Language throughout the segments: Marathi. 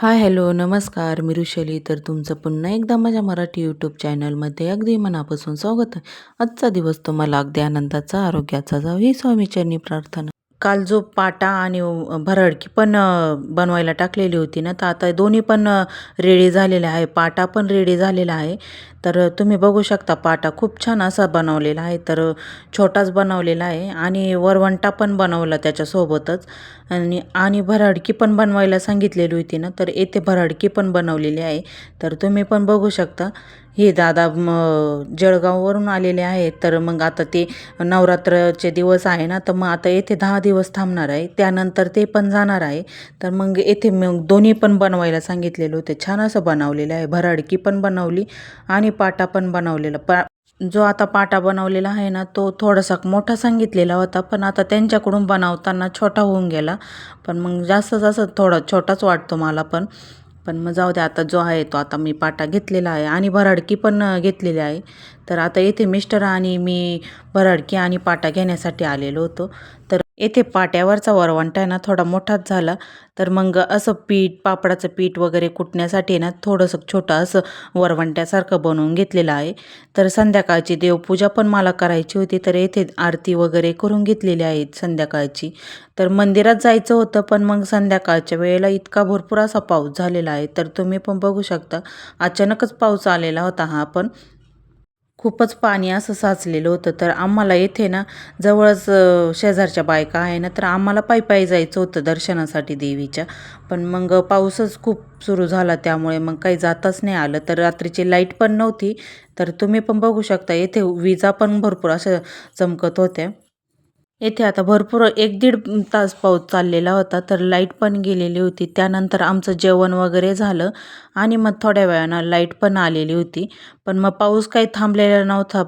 हाय हॅलो नमस्कार. मी ऋषली. तर तुमचं पुन्हा एकदा माझ्या मराठी यूट्यूब चॅनलमध्ये अगदी मनापासून स्वागत आहे. आजचा दिवस तुम्हाला अगदी आनंदाचा आरोग्याचा जाऊ ही स्वामीचरणी प्रार्थना. काल जो पाटा आणि भरडकी पण बनवायला टाकलेली होती ना. तर आता दोन्ही पण रेडी झालेले आहे. पाटा पण रेडी झालेला आहे. तर तुम्ही बघू शकता पाटा खूप छान असा बनवलेला आहे. तर छोटाच बनवलेला आहे आणि वरवंटा पण बनवला त्याच्यासोबतच. आणि आणि भराडकी पण बनवायला सांगितलेली होती ना. तर येथे भराडकी पण बनवलेली आहे. तर तुम्ही पण बघू शकता. हे दादा मग जळगाववरून आलेले आहेत. तर मग आता ते नवरात्रचे दिवस आहे ना तर मग आता येथे दहा दिवस थांबणार आहे. त्यानंतर ते पण जाणार आहे. तर मग येथे मग दोन्ही पण बनवायला सांगितलेलं होते. छान असं बनवलेलं आहे. भराडकी पण बनवली आणि पाटा पण बनवलेला. पा जो आता पाटा बनवलेला आहे ना तो थोडासा मोठा सांगितलेला होता. पण आता त्यांच्याकडून बनवताना छोटा होऊन गेला. पण मग जास्त जास्त थोडा छोटाच वाटतो मला पण. पण मग जाऊ दे आता जो आहे तो आता मी पाटा घेतलेला आहे आणि भराडकी पण घेतलेली आहे. तर आता येथे मिस्टर आणि मी भराडकी आणि पाटा घेण्यासाठी आलेलो होतो. तर येथे पाट्यावरचा वरवंटा आहे ना थोडा मोठाच झाला. तर मग असं पीठ पापडाचं पीठ वगैरे कुटण्यासाठी ना थोडंसं छोटं असं वरवंट्यासारखं बनवून घेतलेलं आहे. तर संध्याकाळची देवपूजा पण मला करायची होती तर येथे आरती वगैरे करून घेतलेली आहे संध्याकाळची. तर मंदिरात जायचं होतं पण मग संध्याकाळच्या वेळेला इतका भरपूर असा पाऊस झालेला आहे. तर तुम्ही पण बघू शकता अचानकच पाऊस आलेला होता हा पण. खूपच पाणी असं साचलेलं होतं. तर आम्हाला येथे ना जवळच शेजारच्या बायका आहे ना तर आम्हाला पायी पायी जायचं होतं दर्शनासाठी देवीच्या. पण मग पाऊसच खूप सुरू झाला त्यामुळे मग काही जाताच नाही आलं. तर रात्रीची लाइट पण नव्हती. तर तुम्ही पण बघू शकता येथे विजा पण भरपूर अशा चमकत होत्या. येथे आता भरपूर एक दीड तास पाऊस चाललेला होता तर लाइट पण गेलेली होती. त्यानंतर आमचं जेवण वगैरे झालं आणि मग थोड्या वेळानं लाइट पण आलेली होती. पण मग पाऊस काही थांबलेला नव्हता.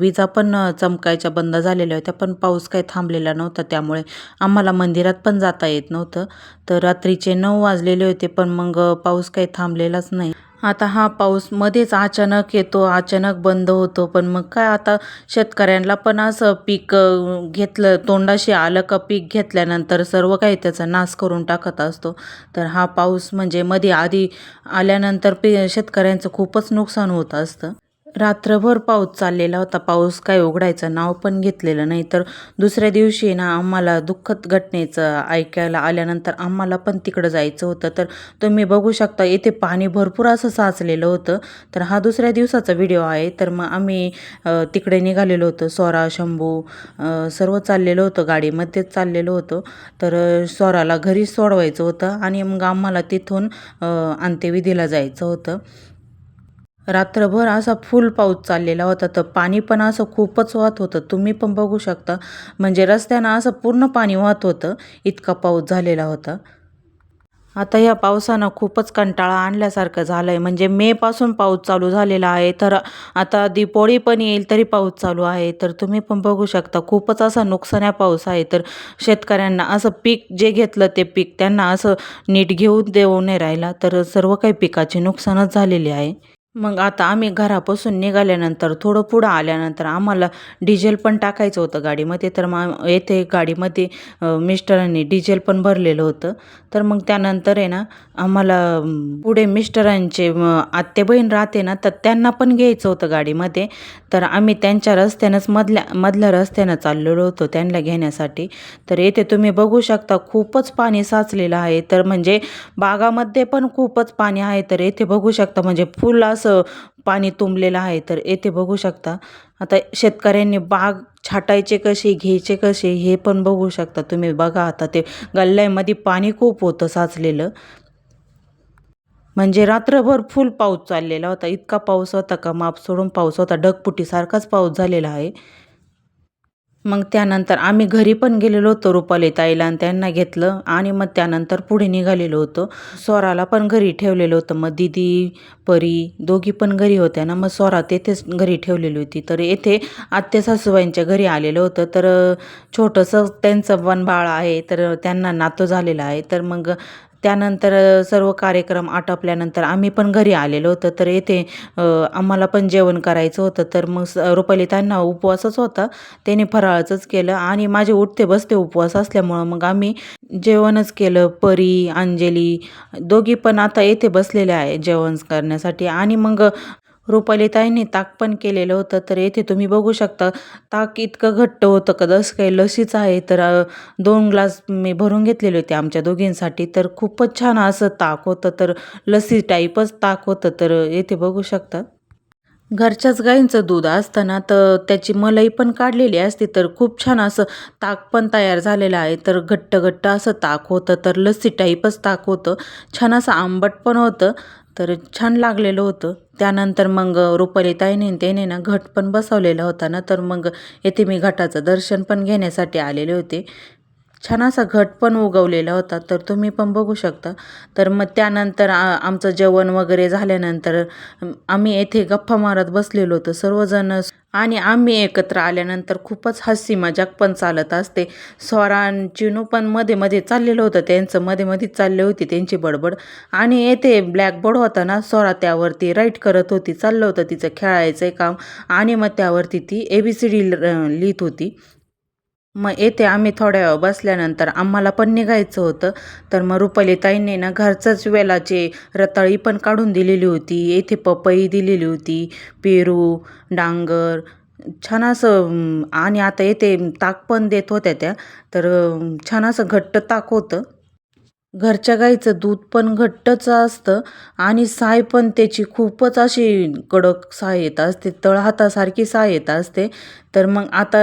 विजा पण चमकायच्या बंद झालेल्या होत्या पण पाऊस काही थांबलेला नव्हता. त्यामुळे आम्हाला मंदिरात पण जाता येत नव्हतं. तर रात्रीचे नऊ वाजलेले होते पण मग पाऊस काही थांबलेलाच नाही. आता हा पाऊस मध्येच अचानक येतो अचानक बंद होतो. पण मग काय आता शेतकऱ्यांना पण असं पीक घेतलं तोंडाशी आलं का पीक घेतल्यानंतर सर्व काही त्याचा नाश करून टाकत असतो. तर हा पाऊस म्हणजे मध्ये आधी आल्यानंतर पी शेतकऱ्यांचं खूपच नुकसान होत असतं. रात्रभर पाऊस चाललेला होता. पाऊस काय उघडायचं नाव पण घेतलेलं नाही. तर दुसऱ्या दिवशी ना आम्हाला दुःखद घटनेचं ऐकायला आल्यानंतर आम्हाला पण तिकडं जायचं होतं. तर तुम्ही बघू शकता इथे पाणी भरपूर असं साचलेलं होतं. तर हा दुसऱ्या दिवसाचा व्हिडिओ आहे. तर मग आम्ही तिकडे निघालेलो होतो. स्वरा शंभू सर्व चाललेलं होतं. गाडीमध्येच चाललेलो होतो. तर सोराला स्वराला घरी सोडवायचं होतं आणि मग आम्हाला तिथून अंत्यविधीला जायचं होतं. रात्रभर असा फुल पाऊस चाललेला होता. तर पाणी पण असं खूपच वाहत होतं. तुम्ही पण बघू शकता. म्हणजे रस्त्यानं असं पूर्ण पाणी वाहत होतं. इतका पाऊस झालेला होता. आता या पावसानं खूपच कंटाळा आणल्यासारखं झालं आहे म्हणजे मेपासून पाऊस चालू झालेला आहे. तर आता दीपोळी पण येईल तरी पाऊस चालू आहे. तर तुम्ही पण बघू शकता. खूपच असा नुकसान्या पाऊस आहे. तर शेतकऱ्यांना असं पीक जे घेतलं ते पीक त्यांना असं नीट घेऊन देऊ नाही राहिला. तर सर्व काही पिकाचे नुकसानच झालेले आहे. मग आता आम्ही घरापासून निघाल्यानंतर थोडं पुढं आल्यानंतर आम्हाला डिझेल पण टाकायचं होतं गाडीमध्ये. तर मग येथे गाडीमध्ये मिस्टरांनी डिझेल पण भरलेलं होतं. तर मग त्यानंतर आहे ना आम्हाला पुढे मिस्टरांचे आत्ते बहीण राहते ना तर त्यांना पण घ्यायचं होतं गाडीमध्ये. तर आम्ही त्यांच्या रस्त्यानंच मधल्या मधल्या रस्त्यानं चाललेलो होतो त्यांना घेण्यासाठी. तर येथे तुम्ही बघू शकता खूपच पाणी साचलेलं आहे. तर म्हणजे बागामध्ये पण खूपच पाणी आहे. तर येथे बघू शकता म्हणजे फुल असं पाणी तुंबलेलं आहे तर येथे बघू शकता. आता शेतकऱ्यांनी बाग छाटायचे कसे घ्यायचे कसे हे पण बघू शकता. तुम्ही बघा आता ते गल्ल्यामध्ये पाणी खूप होतं साचलेलं. म्हणजे रात्रभर फुल पाऊस चाललेला होता. इतका पाऊस होता का माप सोडून पाऊस होता. ढगपुटीसारखाच पाऊस झालेला आहे. मग त्यानंतर आम्ही घरी पण गेलेलो होतो रुपाली ताईला आणि त्यांना घेतलं आणि मग त्यानंतर पुढे निघालेलो होतो. स्वराला पण घरी ठेवलेलं होतं. मग दिदी परी दोघी पण घरी होत्या ना. मग स्वरा तेथेच घरी ठेवलेली होती. तर येथे आत्या सासूबाईंच्या घरी आलेलं होतं. तर छोटंसं त्यांचं पण बाळ आहे. तर त्यांना नातू झालेलं आहे. तर मग त्यानंतर सर्व कार्यक्रम आटोपल्यानंतर आम्ही पण घरी आलेलो होतो. तर येथे आम्हाला पण जेवण करायचं होतं. तर मग स रुपाली त्यांना उपवासच होता. त्याने फराळाचंच केलं आणि माझे उठते बसते उपवास असल्यामुळं मग आम्ही जेवणच केलं. परी अंजली दोघी पण आता येथे बसलेल्या आहे जेवण करण्यासाठी. आणि मग रुपालीताईंनी ताक पण केलेलं होतं. तर येथे तुम्ही बघू शकता ताक इतकं घट्ट होतं का? जसं काही लसीच आहे तर दोन ग्लास मी भरून घेतलेले होते आमच्या दोघींसाठी. तर खूपच छान असं ताक होतं. तर लसी टाईपच ताक होतं. तर येथे बघू शकता. घरच्याच गाईंचं दूध असताना तर त्याची मलाई पण काढलेली असते तर खूप छान असं ताक पण तयार झालेलं आहे. तर घट्ट घट्ट असं ताक होतं तर लस्सी टाईपच ताक होतं. छान असं आंबट पण होतं तर छान लागलेलं होतं. त्यानंतर मग रुपाली ताईने त्याने ना घट पण बसवलेला होता ना तर मग येथे मी घटाचं दर्शन पण घेण्यासाठी आलेले होते. छान असा घट पण उगवलेला होता. तर तुम्ही पण बघू शकता. तर मग त्यानंतर आ आमचं जेवण वगैरे झाल्यानंतर आम्ही येथे गप्पा मारत बसलेलो होतो. सर्वजण आणि आम्ही एकत्र आल्यानंतर खूपच हसी मजाक पण चालत असते. स्वरा चिनू पण मध्ये मध्ये चाललेलं होतं. त्यांचं मध्ये मध्ये चालले होती त्यांची बडबड. आणि येथे ब्लॅकबोर्ड होता ना स्वरा त्यावरती राईट करत होती. चाललं होतं तिचं खेळायचं काम. आणि मग त्यावरती ती ए बी सी डी लिहित होती. मग येथे आम्ही थोड्या वेळ बसल्यानंतर. आम्हाला पण निघायचं होतं. तर मग रुपालीताईंनी ना घरचंच वेलाचे रताळी पण काढून दिलेली होती. येथे पपई दिलेली होती पेरू डांगर छान असं आणि आता येथे ताक पण देत होत्या त्या. तर छान असं घट्ट ताक होतं. घरच्या गाईचं दूध पण घट्टच असतं आणि साय पण त्याची खूपच अशी कडक साय येत असते तळहातासारखी साय येत असते. तर मग आता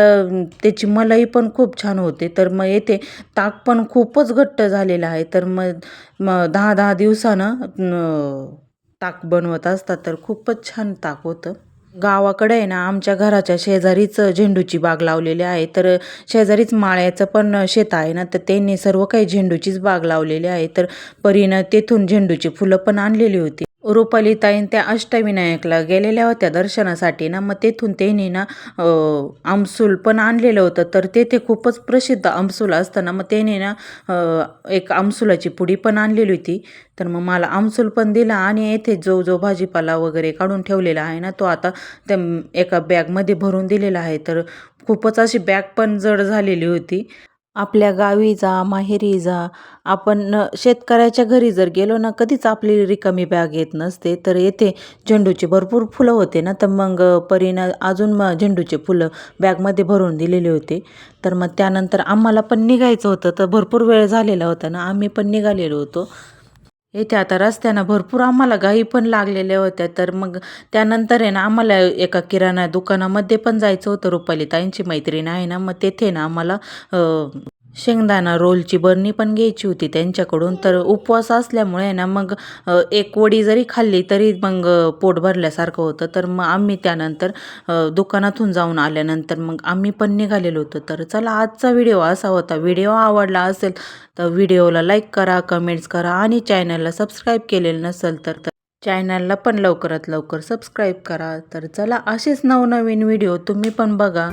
त्याची मलाई पण खूप छान होते. तर मग येथे ताक पण खूपच घट्ट झालेलं आहे. तर मग मग दहा दहा दिवसानं ताक बनवत असतात. तर खूपच छान ताक होतं. गावाकडे आहे ना आमच्या घराच्या शेजारीच झेंडूची बाग लावलेली आहे. तर शेजारीच माळ्याचं पण शेत आहे ना तर त्यांनी सर्व काही झेंडूचीच बाग लावलेली आहे. तर परीनं तेथून झेंडूची फुलं पण आणलेली होती. रुपालीताईन त्या अष्टविनायकला गेलेल्या होत्या दर्शनासाठी ना मग तेथून त्यांनी ना आमसूल पण आणलेलं होतं. तर तेथे खूपच प्रसिद्ध आमसूल असताना मग त्याने ना एक आमसुलाची पुडी पण आणलेली होती. तर मग मला आमसूल पण दिला आणि येथे जो जो भाजीपाला वगैरे काढून ठेवलेला आहे ना तो आता त्या एका बॅगमध्ये भरून दिलेला आहे. तर खूपच अशी बॅग पण जड झालेली होती. आपल्या गावी जा माहेरी जा. आपण न- शेतकऱ्याच्या घरी जर गेलो ना कधीच आपली रिकामी बॅग येत नसते. तर येथे झेंडूची भरपूर फुलं होते ना. तर मग परीनं अजून मग झेंडूचे फुलं बॅगमध्ये भरून दिलेले होते. तर मग त्यानंतर आम्हाला पण निघायचं होतं. तर भरपूर वेळ झालेला होता ना. आम्ही पण निघालेलो होतो. येथे आता रस्त्यानं भरपूर आम्हाला गाई पण लागलेल्या होत्या. तर मग त्यानंतर आहे ना आम्हाला एका किराणा दुकानामध्ये पण जायचं होतं. रुपाली ताईंची मैत्रीण आहे ना. मग तेथे ना आम्हाला शेंगदाणा रोलची बरणी पण घ्यायची होती त्यांच्याकडून. तर उपवास असल्यामुळे ना मग एक वडी जरी खाल्ली तरी मग पोट भरल्यासारखं होतं. तर मग आम्ही त्यानंतर दुकानातून जाऊन आल्यानंतर मग आम्ही पण निघालेलो होतो. तर चला आजचा व्हिडिओ असा होता. व्हिडिओ आवडला असेल तर व्हिडिओला लाईक करा कमेंट्स करा आणि चॅनलला सबस्क्राईब केलेलं नसेल तर तर चॅनलला पण लवकरात लवकर सबस्क्राईब करा. तर चला असेच नवनवीन व्हिडिओ तुम्ही पण बघा.